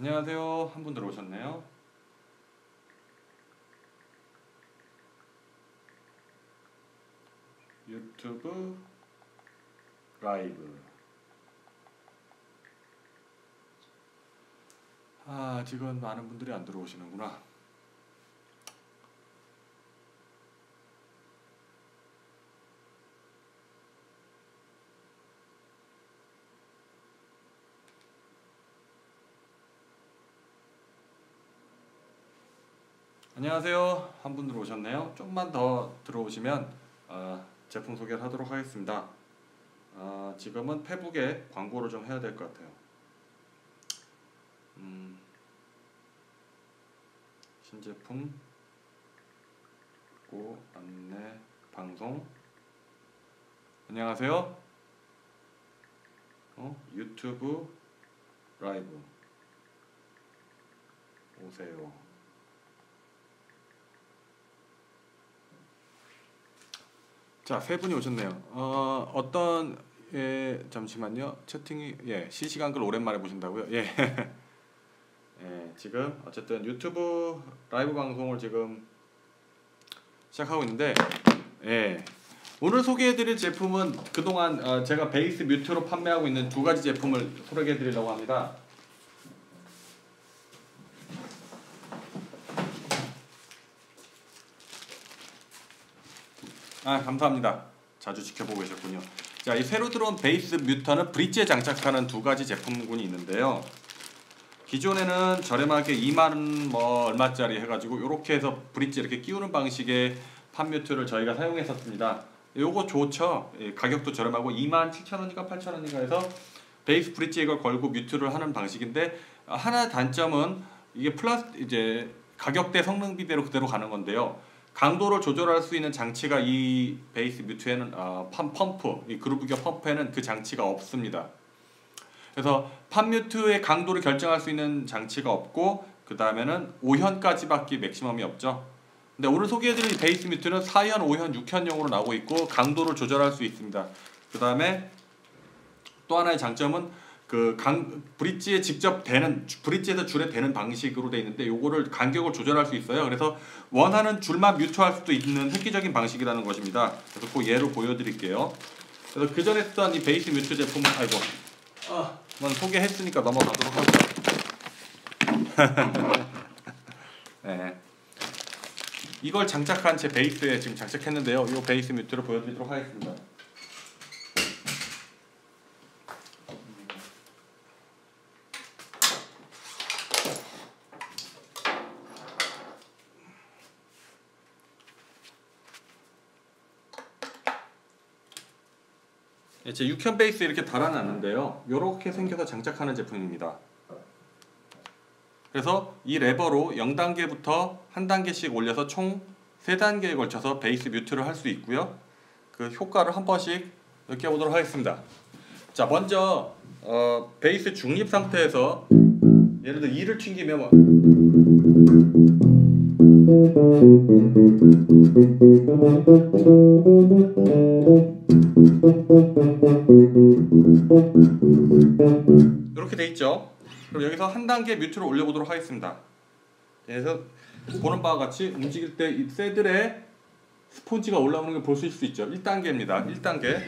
안녕하세요. 한 분 들어오셨네요. 유튜브 라이브. 아, 지금 많은 분들이 안 들어오시는구나. 안녕하세요. 한 분 들어오셨네요. 좀만 더 들어오시면 어, 제품 소개를 하도록 하겠습니다. 어, 지금은 페북에 광고를 좀 해야 될 것 같아요. 음, 신제품 고 안내 방송 안녕하세요. 어, 유튜브 라이브 오세요. 자, 세 분이 오셨네요. 어, 어떤 예, 잠시만요. 채팅이 예, 실시간 글 오랜만에 보신다고요? 예. 예, 지금 어쨌든 유튜브 라이브 방송을 지금 시작하고 있는데 예. 오늘 소개해드릴 제품은 그동안 어, 제가 베이스 뮤트로 판매하고 있는 두 가지 제품을 소개해드리려고 합니다. 아 감사합니다. 자주 지켜보고 계셨군요. 자, 이 새로 들어온 베이스 뮤터는 브릿지에 장착하는 두 가지 제품군이 있는데요. 기존에는 저렴하게 2만 뭐 얼마짜리 해가지고 이렇게 해서 브릿지 이렇게 끼우는 방식의 판 뮤트를 저희가 사용했었습니다. 요거 좋죠. 예, 가격도 저렴하고 2만 7천 원인가 8천 원인가 해서 베이스 브릿지 이걸 걸고 뮤트를 하는 방식인데 하나 단점은 이게 플라스 이제 가격대 성능 비대로 그대로 가는 건데요. 강도를 조절할 수 있는 장치가 이 베이스 뮤트에는 어, 펌, 펌프, 이 그루브기어 펌프에는 그 장치가 없습니다. 그래서 판 뮤트의 강도를 결정할 수 있는 장치가 없고 그 다음에는 5현까지밖에 맥시멈이 없죠. 근데 오늘 소개해드릴 베이스 뮤트는 4현, 5현, 6현용으로 나오고 있고 강도를 조절할 수 있습니다. 그 다음에 또 하나의 장점은 그 강, 브릿지에 직접 대는 브릿지에서 줄에 대는 방식으로 돼 있는데 요거를 간격을 조절할 수 있어요. 그래서 원하는 줄만 뮤트할 수도 있는 획기적인 방식이라는 것입니다. 그래서 그 예로 보여드릴게요. 그래서 그 전에 쓰던 이 베이스 뮤트 제품은 아이고 아, 만 소개했으니까 넘어가도록 하죠. 네. 이걸 장착한 제 베이스에 지금 장착했는데요. 이 베이스 뮤트를 보여드리도록 하겠습니다. 제 육현 베이스 이렇게 달아놨는데요. 이렇게 생겨서 장착하는 제품입니다. 그래서 이 레버로 0단계부터 한 단계씩 올려서 총 3단계에 걸쳐서 베이스 뮤트를 할 수 있고요. 그 효과를 한 번씩 느껴보도록 하겠습니다. 자, 먼저 어, 베이스 중립 상태에서 예를 들어 2를 튕기면 뭐 이렇게 돼 있죠. 그럼 여기서 한 단계 뮤트를 올려보도록 하겠습니다. 그래서 보는 바와 같이 움직일 때 이 새들의 스폰지가 올라오는 걸 볼 수 있죠. 1단계입니다. 1단계.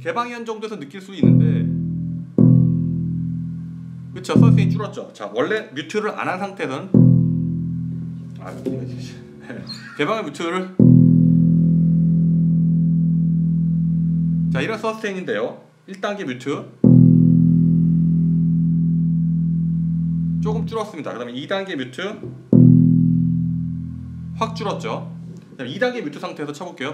개방현 정도에서 느낄 수 있는데 그쵸 서스이 줄었죠? 자 원래 뮤트를 안 한 상태는 아 개방의 뮤트를 자 이런 서스테인인데요. 1단계 뮤트. 조금 줄었습니다. 그 다음에 2단계 뮤트. 확 줄었죠? 그 다음에 2단계 뮤트 상태에서 쳐볼게요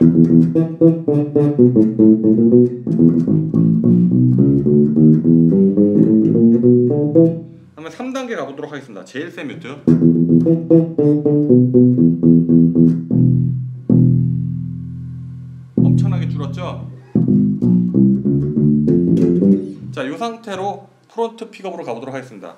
3단계 가보도록 하겠습니다. 제일 센 뮤트. 엄청나게 줄었죠? 자, 이 상태로 프론트 픽업으로 가보도록 하겠습니다.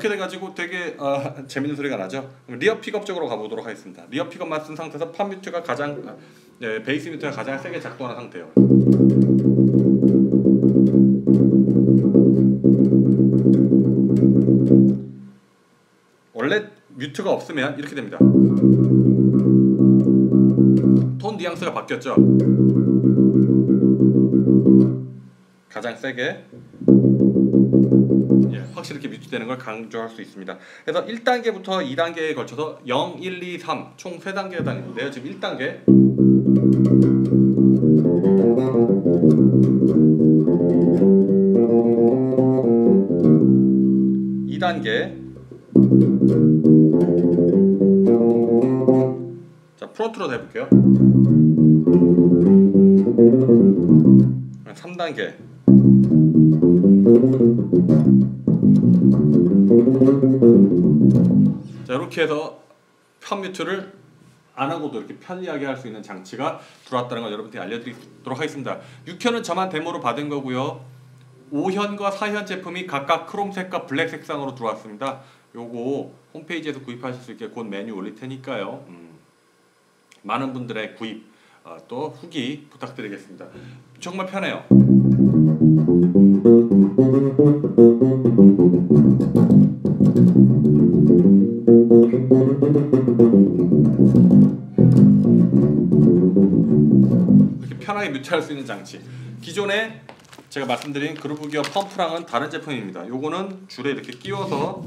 이렇게 돼가지고 되게 어, 재밌는 소리가 나죠. 리어 픽업 쪽으로 가보도록 하겠습니다. 리어 픽업만 쓴 상태에서 팝 뮤트가 가장 아, 네, 베이스 뮤트가 가장 세게 작동하는 상태예요. 원래 뮤트가 없으면 이렇게 됩니다. 톤 뉘앙스가 바뀌었죠. 가장 세게 예, 확실히 이렇게 뮤트되는 걸 강조할 수 있습니다. 그래서 1단계부터 2단계에 걸쳐서 0, 1, 2, 3 총 3단계가 다니는데요. 지금 1단계 이단계 자 프론트로 해볼게요 3단계 이렇게 해서 편 뮤트를 안 하고도 이렇게 편리하게 할 수 있는 장치가 들어왔다는 걸 여러분께 알려드리도록 하겠습니다. 6현은 저만 데모로 받은 거고요. 5현과 4현 제품이 각각 크롬색과 블랙 색상으로 들어왔습니다. 요거 홈페이지에서 구입하실 수 있게 곧 메뉴 올릴 테니까요. 음, 많은 분들의 구입 어, 또 후기 부탁드리겠습니다. 정말 편해요. 뮤트할 수 있는 장치. 기존에 제가 말씀드린 그루브 기어 펌프랑은 다른 제품입니다. 요거는 줄에 이렇게 끼워서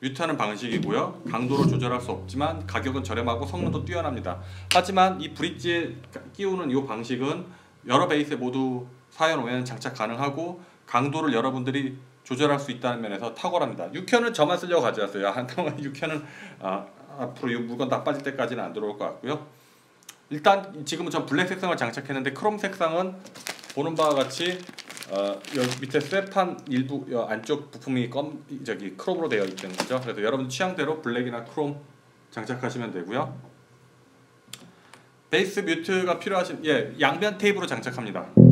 뮤트하는 방식이고요. 강도를 조절할 수 없지만 가격은 저렴하고 성능도 뛰어납니다. 하지만 이 브릿지에 끼우는 이 방식은 여러 베이스에 모두 4연 5연 장착 가능하고 강도를 여러분들이 조절할 수 있다는 면에서 탁월합니다. 6현은 저만 쓰려고 가져왔어요. 한동안 6현은 아, 앞으로 이 물건 다 빠질 때까지는 안 들어올 것 같고요. 일단 지금은 전 블랙 색상을 장착했는데 크롬 색상은 보는 바와 같이 어, 밑에 쇠판 일부 여 안쪽 부품이 검 저기 크롬으로 되어 있는 거죠. 그래서 여러분 취향대로 블랙이나 크롬 장착하시면 되고요. 베이스 뮤트가 필요하신 예 양변 테이프로 장착합니다.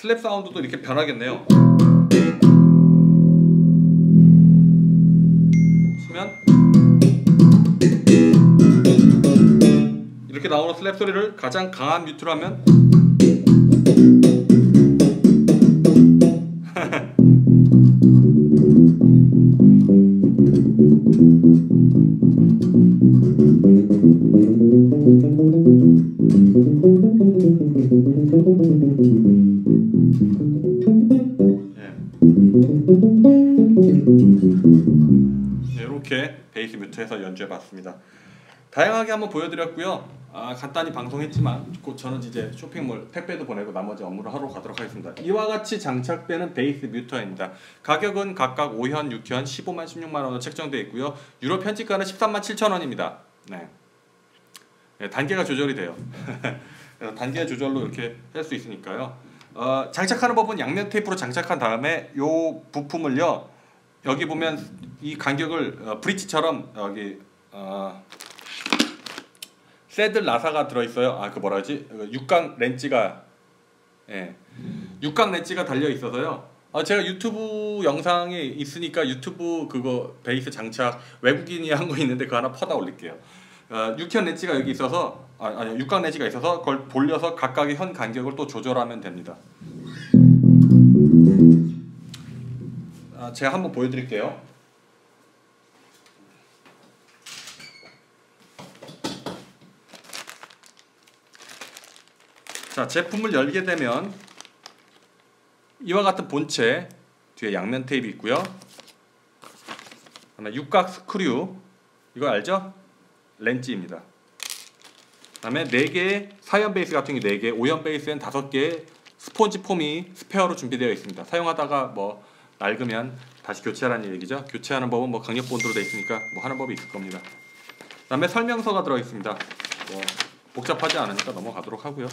슬랩 사운드도 이렇게 변하겠네요. 치면 이렇게 나오는 슬랩 소리를 가장 강한 뮤트로 하면 뮤트해서 연주해봤습니다. 다양하게 한번 보여드렸고요. 아, 간단히 방송했지만 곧 저는 이제 쇼핑몰 택배도 보내고 나머지 업무를 하러 가도록 하겠습니다. 이와 같이 장착되는 베이스 뮤터입니다. 가격은 각각 5현, 6현, 15만, 16만 원으로 책정되어 있고요. 유로 편집가는 13만 7천 원입니다. 네. 네, 단계가 조절이 돼요. 단계 조절로 이렇게 할 수 있으니까요. 어, 장착하는 법은 양면 테이프로 장착한 다음에 요 부품을요 여기 보면 이 간격을 어, 브릿지처럼 여기 어, 새들 나사가 들어 있어요. 아 그 뭐라 하지? 그 육각 렌치가 예. 육각 렌치가 달려 있어서요. 아, 제가 유튜브 영상에 있으니까 유튜브 그거 베이스 장착 외국인이 한 거 있는데 그거 하나 퍼다 올릴게요. 어, 육현 렌치가 여기 있어서 아, 아니 육각 렌치가 있어서 그걸 돌려서 각각의 현 간격을 또 조절하면 됩니다. 아, 제가 한번 보여드릴게요. 자 제품을 열게 되면 이와 같은 본체 뒤에 양면 테이프 있고요. 그다음에 육각 스크류 이거 알죠? 렌치입니다. 그다음에 4개의 사연 베이스 같은 게 4개, 5연 베이스엔 5개의 스폰지 폼이 스페어로 준비되어 있습니다. 사용하다가 뭐 낡으면 다시 교체하라는 얘기죠. 교체하는 법은 뭐 강력 본드로 되어 있으니까 뭐 하는 법이 있을 겁니다. 그다음에 설명서가 들어 있습니다. 뭐 복잡하지 않으니까 넘어가도록 하고요.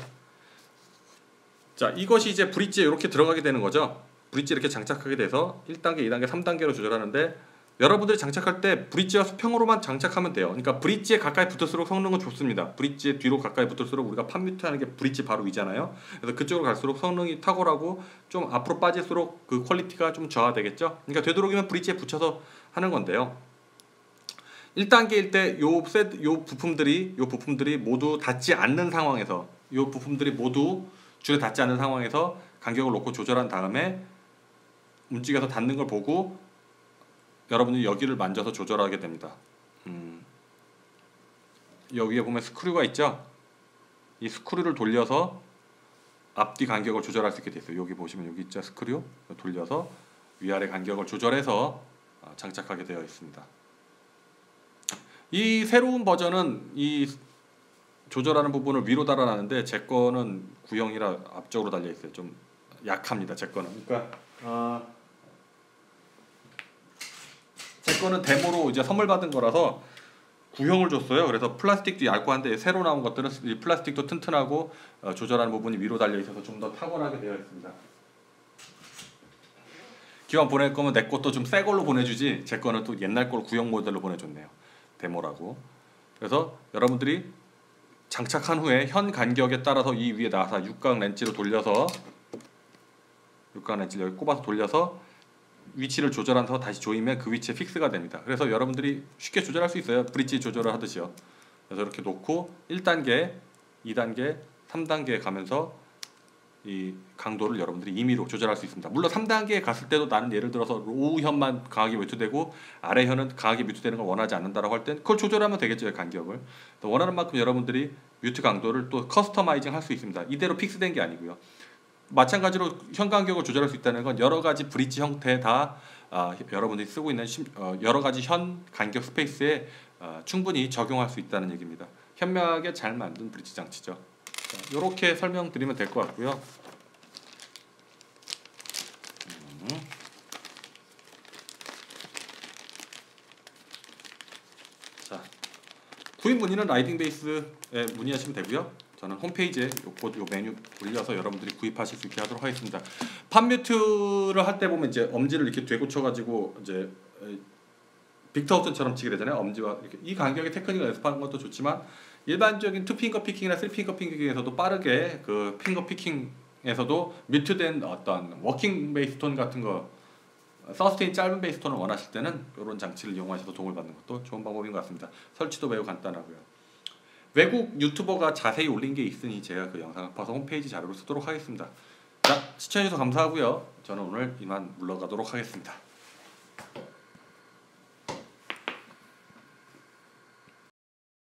자, 이것이 이제 브릿지에 이렇게 들어가게 되는 거죠. 브릿지 이렇게 장착하게 돼서 1단계, 2단계, 3단계로 조절하는데 여러분들이 장착할 때 브릿지와 수평으로만 장착하면 돼요. 그러니까 브릿지에 가까이 붙을수록 성능은 좋습니다. 브릿지에 뒤로 가까이 붙을수록 우리가 판뮤트 하는 게 브릿지 바로 위잖아요. 그래서 그쪽으로 갈수록 성능이 탁월하고 좀 앞으로 빠질수록 그 퀄리티가 좀 저하되겠죠. 그러니까 되도록이면 브릿지에 붙여서 하는 건데요. 1단계일 때 요 셋, 요 부품들이 요 부품들이 모두 닿지 않는 상황에서 요 부품들이 모두 줄에 닿지 않는 상황에서 간격을 놓고 조절한 다음에 움직여서 닿는 걸 보고 여러분이 여기를 만져서 조절하게 됩니다. 음, 여기에 보면 스크류가 있죠. 이 스크류를 돌려서 앞뒤 간격을 조절할 수 있게 됐어요. 여기 보시면 여기 있죠 스크류 돌려서 위아래 간격을 조절해서 어, 장착하게 되어 있습니다. 이 새로운 버전은 이 조절하는 부분을 위로 달아놨는데 제 거는 구형이라 앞쪽으로 달려 있어요. 좀 약합니다. 제 거는. 그러니까 어, 제 거는 데모로 이제 선물 받은 거라서 구형을 줬어요. 그래서 플라스틱도 얇고 한데 새로 나온 것들은 이 플라스틱도 튼튼하고 어, 조절하는 부분이 위로 달려 있어서 좀 더 탁월하게 되어 있습니다. 기왕 보낼 거면 내 것도 좀 새 걸로 보내주지 제 거는 또 옛날 걸 구형 모델로 보내줬네요. 데모라고. 그래서 여러분들이 장착한 후에 현 간격에 따라서 이 위에 나사 육각 렌치로 돌려서 육각 렌치를 여기 꼽아서 돌려서 위치를 조절해서 다시 조이면 그 위치에 픽스가 됩니다. 그래서 여러분들이 쉽게 조절할 수 있어요. 브릿지 조절을 하듯이요. 그래서 이렇게 놓고 1단계, 2단계, 3단계에 가면서 이 강도를 여러분들이 임의로 조절할 수 있습니다. 물론 3단계에 갔을 때도 나는 예를 들어서 로우현만 강하게 뮤트되고 아래 현은 강하게 뮤트되는 걸 원하지 않는다라고 할 땐 그걸 조절하면 되겠죠 간격을 원하는 만큼 여러분들이 뮤트 강도를 또 커스터마이징 할 수 있습니다. 이대로 픽스된 게 아니고요. 마찬가지로 현 간격을 조절할 수 있다는 건 여러 가지 브릿지 형태 다 아, 여러분들이 쓰고 있는 심, 어, 여러 가지 현 간격 스페이스에 어, 충분히 적용할 수 있다는 얘기입니다. 현명하게 잘 만든 브릿지 장치죠. 이렇게 설명드리면 될 것 같고요. 음. 자, 구입 문의는 라이딩 베이스에 문의하시면 되고요. 저는 홈페이지에 요, 요 메뉴 올려서 여러분들이 구입하실 수 있게 하도록 하겠습니다. 판뮤트를 할 때 보면 이제 엄지를 이렇게 되고쳐 가지고 이제 빅터 옵션처럼 치게 되잖아요. 엄지와 이렇게 이 간격의 테크닉을 연습하는 것도 좋지만 일반적인 투 핑거 피킹이나 쓰리 핑거 피킹에서도 빠르게 그 핑거 피킹에서도 뮤트된 어떤 워킹 베이스 톤 같은 거 서스테인 짧은 베이스 톤을 원하실 때는 이런 장치를 이용하셔서 도움을 받는 것도 좋은 방법인 것 같습니다. 설치도 매우 간단하고요. 외국 유튜버가 자세히 올린 게 있으니 제가 그 영상을 봐서 홈페이지 자료로 쓰도록 하겠습니다. 자, 시청해주셔서 감사하고요. 저는 오늘 이만 물러가도록 하겠습니다.